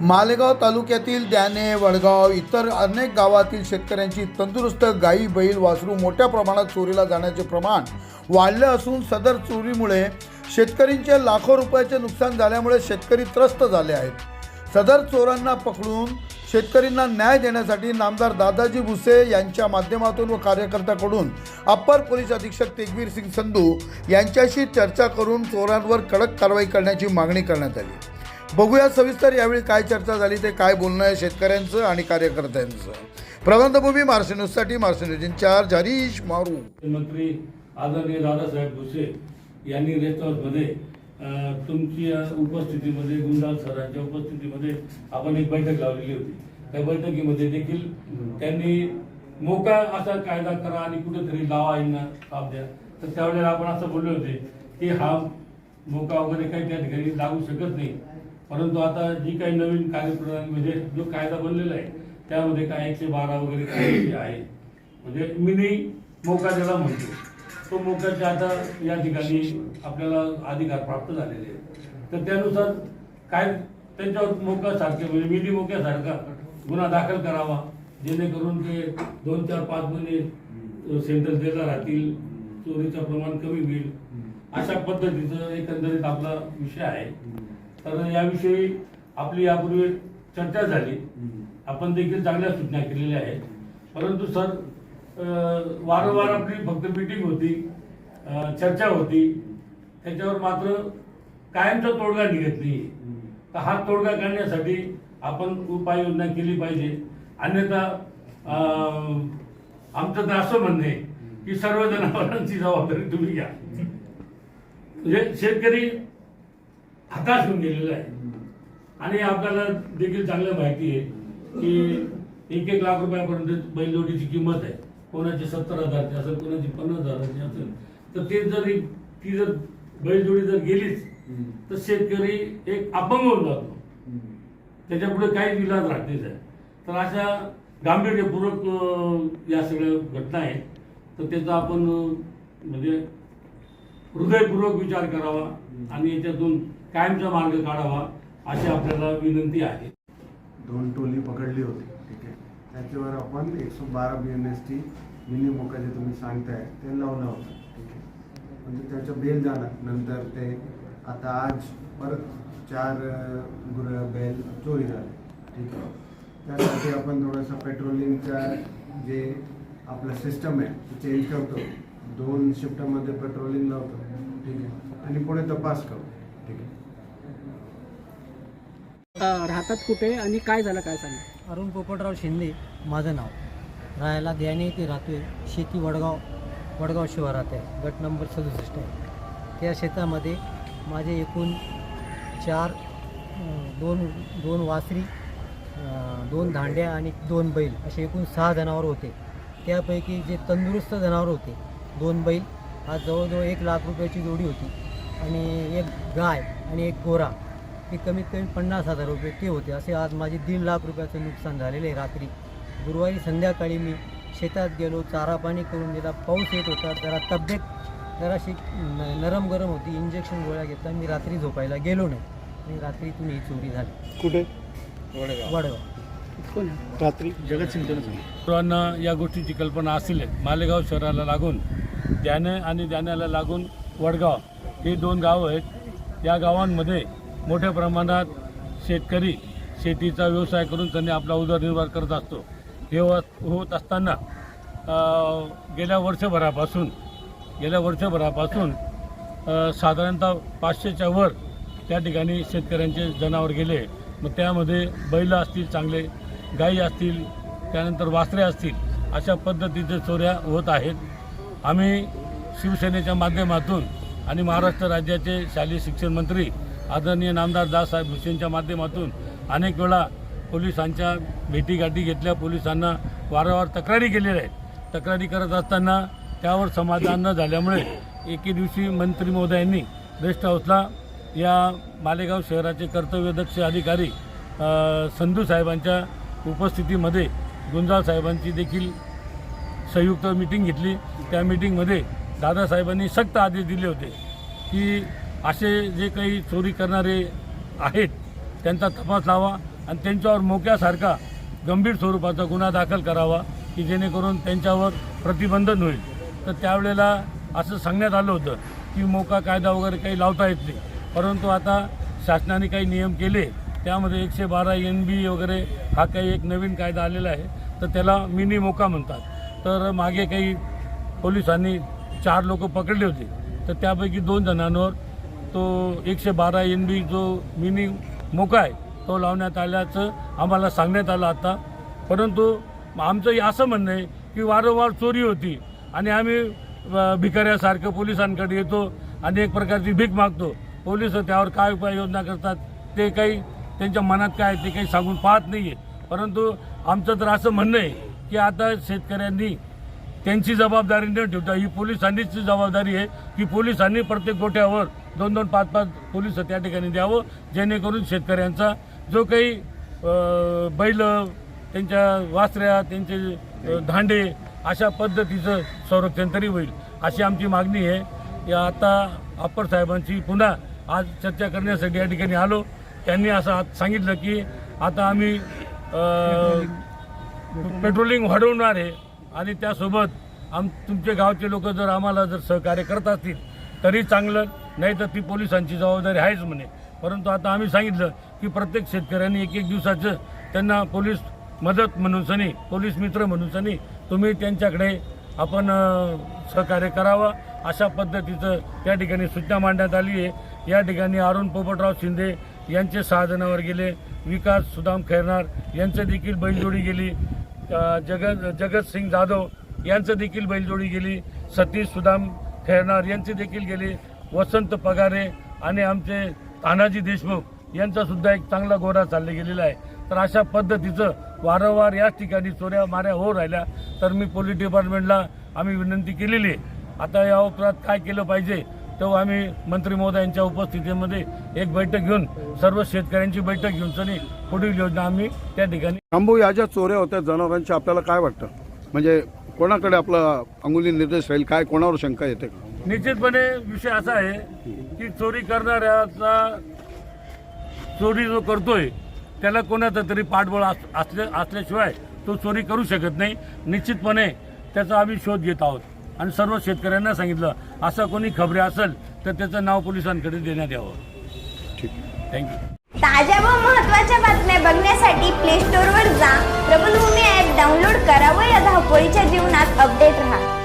मालेगाव तालुक्यातील द्याने वडगाव इतर अनेक गावातील शेतकऱ्यांची तंदुरुस्त गायी बैल वासरू मोठ्या प्रमाणात चोरीला जाण्याचे प्रमाण वाढले असून सदर चोरीमुळे शेतकरींचे लाखो रुपयाचे नुकसान झाल्यामुळे शेतकरी त्रस्त झाले आहेत. सदर चोरांना पकडून शेतकरींना न्याय देण्यासाठी नामदार दादाजी भुसे यांच्या माध्यमातून व कार्यकर्त्याकडून अप्पर पोलीस अधीक्षक तेगवीर सिंग संधू यांच्याशी चर्चा करून चोरांवर कडक कारवाई करण्याची मागणी करण्यात आली. बघूया सविस्तर यावेळी काय चर्चा झाली ते काय बोलणं आहे शेतकऱ्यांचं आणि कार्यकर्त्यांचं. प्रबंधभूमी मार्श न्यूजसाठी Marsh news incharge Harish Maru. मंत्री आदरणीय दादासाहेब भुसे यांनी रेस्टॉरंटमध्ये अ, तुमच्या उपस्थितीमध्ये गुंडाल सरांच्या उपस्थितीमध्ये आपण एक बैठक लावलेली होती. त्या बैठकीमध्ये देखील त्यांनी मोका असा कायदा करा आणि कुठेतरी लावा यांना काम द्या. तर त्यावेळेला आपण असं बोलले होते की हा मोका वगैरे काही त्या ठिकाणी लागू शकत नाही. परंतु आता जी काही नवीन कार्यप्रणाली म्हणजे जो कायदा बनलेला आहे त्यामध्ये काय एकशे बारा वगैरे काही आहे म्हणजे मिनी मोका ज्याला म्हणतो तो मोक्याचे आता या ठिकाणी आपल्याला अधिकार प्राप्त झालेले आहेत. तर त्यानुसार काय त्यांच्यावर मोक्यासारखे म्हणजे मिनी मोक्यासारखा गुन्हा दाखल करावा जेणेकरून ते दोन चार पाच महिने सेंटर जेला राहतील चोरीचं प्रमाण कमी होईल अशा पद्धतीचं एकंदरीत आपला विषय आहे. तर याविषयी आपली यापूर्वी चर्चा झाली. आपण देखील चांगल्या सूचना केलेल्या आहेत. परंतु सर वारंवार आपली फक्त मीटिंग होती चर्चा होती. त्याच्यावर मात्र कायमचा तोडगा निघत नाही तर हा तोडगा काढण्यासाठी आपण उपाययोजना केली पाहिजे. अन्यथा आमचं तर असं म्हणणं की सर्व जनावरांची जबाबदारी तुम्ही घ्या. म्हणजे शेतकरी हताश होऊन गेलेला आहे. आणि आपल्याला देखील चांगलं माहिती आहे की एक एक लाख रुपयापर्यंत बैलजोडीची किंमत आहे. कोणाची सत्तर हजारची असेल कोणाची पन्नास हजाराची असेल. तर ते जरी ती जर बैलजोडी जर गेलीच तर शेतकरी एक अपंग होऊन जातो. त्याच्या पुढे काहीच विलाज राहतेच आहे. तर अशा गांभीर्यपूर्वक या सगळ्या घटना आहेत. तर त्याचा आपण म्हणजे हृदयपूर्वक विचार करावा आणि याच्यातून कायमचा मार्ग काढावा अशी आपल्याला विनंती आहे. दोन टोली पकडली होती ठीक आहे. त्याच्यावर आपण एकशे बारा B N S T mini मोका जे तुम्ही सांगताय ते लावलं होतं ठीक आहे. म्हणजे त्याचं बेल जाणार नंतर ते आता आज परत चार गुर बेल चोरी झाले ठीक आहे. त्यासाठी आपण थोडंसं पेट्रोलिंगचा जे आपलं सिस्टम आहे ते चेंज करतो. दोन शिफ्टमध्ये पेट्रोलिंग लावतो ठीक आहे. आणि पुढे तपास करतो. ठीक आहे. अ, राहतात कुठे आणि काय झालं काय सांगा? अरुण पोपटराव शिंदे माझं नाव. राहायला द्याने येथे राहतोय. शेती वडगाव वडगाव शिवारात आहे. गट नंबर सदुसष्ट आहे. त्या शेतामध्ये माझे एकूण चार दोन दोन वासरी दोन धांड्या आणि दोन बैल असे एकूण सहा जनावर होते. त्यापैकी जे तंदुरुस्त जनावर होते दोन बैल आज जवळजवळ एक लाख रुपयाची जोडी होती. आणि एक गाय आणि एक गोरा हे कमीत कमी पन्नास हजार रुपये ते होते. असे आज माझे दीड लाख रुपयाचं नुकसान झालेलं आहे रात्री. गुरुवारी संध्याकाळी मी शेतात गेलो चारा पाणी करून दिला पाऊस येत होता जरा तब्येत जराशी न- नरम गरम होती. इंजेक्शन गोळ्या घेतला मी रात्री झोपायला गेलो नाही. आणि रात्रीतून ही चोरी झाली. कुठे? वडगाव? रात्री जगत सर्वांना या गोष्टीची कल्पना असेल मालेगाव शहराला लागून द्याने आणि द्याण्याला लागून वडगाव. हे दोन गावं आहेत. या गावांमध्ये मोठ्या प्रमाणात शेतकरी शेतीचा व्यवसाय करून त्यांनी आपला उदरनिर्वाह करत असतो. हे होत असताना गेल्या वर्षभरापासून गेल्या वर्षभरापासून साधारणतः पाचशेच्या वर त्या ठिकाणी शेतकऱ्यांचे जनावर गेले. मग त्यामध्ये बैल असतील चांगले गाई असतील त्यानंतर वासरे असतील अशा पद्धतीचे चोऱ्या होत आहेत. आम्ही शिवसेनेच्या माध्यमातून आणि महाराष्ट्र राज्याचे शालेय शिक्षण मंत्री आदरणीय नामदार दाससाहेब भुसेंच्या माध्यमातून अनेक वेळा पोलिसांच्या भेटीगाठी घेतल्या. पोलिसांना वारंवार तक्रारी केलेल्या आहेत. तक्रारी करत असताना त्यावर समाधान न झाल्यामुळे एके दिवशी मंत्री महोदयांनी रेस्ट हाऊसला या मालेगाव शहराचे कर्तव्यदक्ष अधिकारी संधू साहेबांच्या उपस्थितीमध्ये गुंजाळ साहेबांची देखील संयुक्त मिटिंग घेतली. त्या मिटिंगमध्ये दादासाहेबांनी सक्त आदेश दिले होते की असे जे काही चोरी करणारे आहेत त्यांचा तपास लावा आणि त्यांच्यावर मोक्यासारखा गंभीर स्वरूपाचा गुन्हा दाखल करावा की जेणेकरून त्यांच्यावर प्रतिबंधन होईल. तर त्यावेळेला असं सांगण्यात आलं होतं की मोका कायदा वगैरे काही लावता येत नाही. परंतु आता शासनाने काही नियम केले त्यामध्ये एकशे बारा एन बी वगैरे हा काही एक नवीन कायदा आलेला आहे तर त्याला मिनी मोका म्हणतात. तर मागे काही पोलिसांनी चार लोक पकडले होते. तर त्यापैकी दोन जणांवर तो एकशे बारा एन बी जो मिनी मोका आहे तो लावण्यात आल्याचं आम्हाला सांगण्यात आलं आता. परंतु आमचं असं म्हणणं आहे की वारंवार चोरी होती आणि आम्ही भिकाऱ्यासारखं पोलिसांकडे येतो आणि एक प्रकारची भीक मागतो. पोलीस त्यावर काय उपाययोजना करतात ते काही त्यांच्या मनात काय ते काही सांगून पाहत नाही आहे परंतु आमचं तर असं म्हणणं आहे की आता शेतकऱ्यांनी त्यांची जबाबदारी न ठेवता ही पोलिसांनीची जबाबदारी आहे की पोलिसांनी प्रत्येक गोठ्यावर दोन दोन पाच पाच पोलीस त्या ठिकाणी द्यावं जेणेकरून शेतकऱ्यांचा जो काही बैल त्यांच्या वासऱ्या त्यांचे धांडे अशा पद्धतीचं संरक्षण तरी होईल अशी आमची मागणी आहे. या आता अप्पर साहेबांची पुन्हा आज चर्चा करण्यासाठी या ठिकाणी आलो. त्यांनी असं आज सांगितलं की आता आम्ही पेट्रोलिंग वाढवणार आहे. आणि त्यासोबत आम तुमचे गावचे लोक जर आम्हाला जर सहकार्य करत असतील तरी चांगलं. नाही तर ती पोलिसांची जबाबदारी आहेच म्हणे. परंतु आता आम्ही सांगितलं की प्रत्येक शेतकऱ्यांनी एक एक दिवसाचं त्यांना पोलीस मदत म्हणून सनी पोलीस मित्र म्हणून सनी तुम्ही त्यांच्याकडे आपण सहकार्य करावं. अशा पद्धतीचं त्या ठिकाणी सूचना मांडण्यात आली आहे. या ठिकाणी अरुण पोपटराव शिंदे यांचे सहा जणांवर गेले. विकास सुदाम खैरनार यांचं देखील बैलजोडी गेली. जगत जगत सिंग जाधव यांचं देखील बैलजोडी गेली. सतीश सुदाम खेळणार यांची देखील गेली. वसंत पगारे आणि आमचे तानाजी देशमुख यांचा सुद्धा एक चांगला गोरा चालला गेलेला आहे. तर अशा पद्धतीचं वारंवार याच ठिकाणी चोऱ्या माऱ्या होऊ राहिल्या. तर मी पोलीस डिपार्टमेंटला आम्ही विनंती केलेली आहे. आता या उपरात काय केलं पाहिजे? तो आम्ही मंत्री महोदयांच्या उपस्थितीमध्ये एक बैठक घेऊन सर्व शेतकऱ्यांची बैठक घेऊन सनी पुढील योजना आम्ही त्या ठिकाणी शंभू या ज्या चोऱ्या होत्या जनावरांच्या आपल्याला काय वाटतं? म्हणजे कोणाकडे आपला अंगुली निर्देश राहील? काय कोणावर शंका येते निश्चितपणे विषय असा आहे की चोरी करणाऱ्याचा चोरी जो करतोय त्याला कोणाचं तरी पाठबळ अस- असल्या असल्याशिवाय तो चोरी करू शकत नाही. निश्चितपणे त्याचा आम्ही शोध घेत आहोत. आणि सर्व शेतकऱ्यांना सांगितलं असं कोणी खबरे असेल तर त्याचं नाव पोलिसांकडे देण्यात यावं. ठीक. थँक्यू ताज्या व महत्त्वाच्या बातम्या बघण्यासाठी प्ले स्टोअरवर जा. प्रबलभूमी ॲप डाउनलोड करा व या धावपळीच्या जीवनात अपडेट राहा.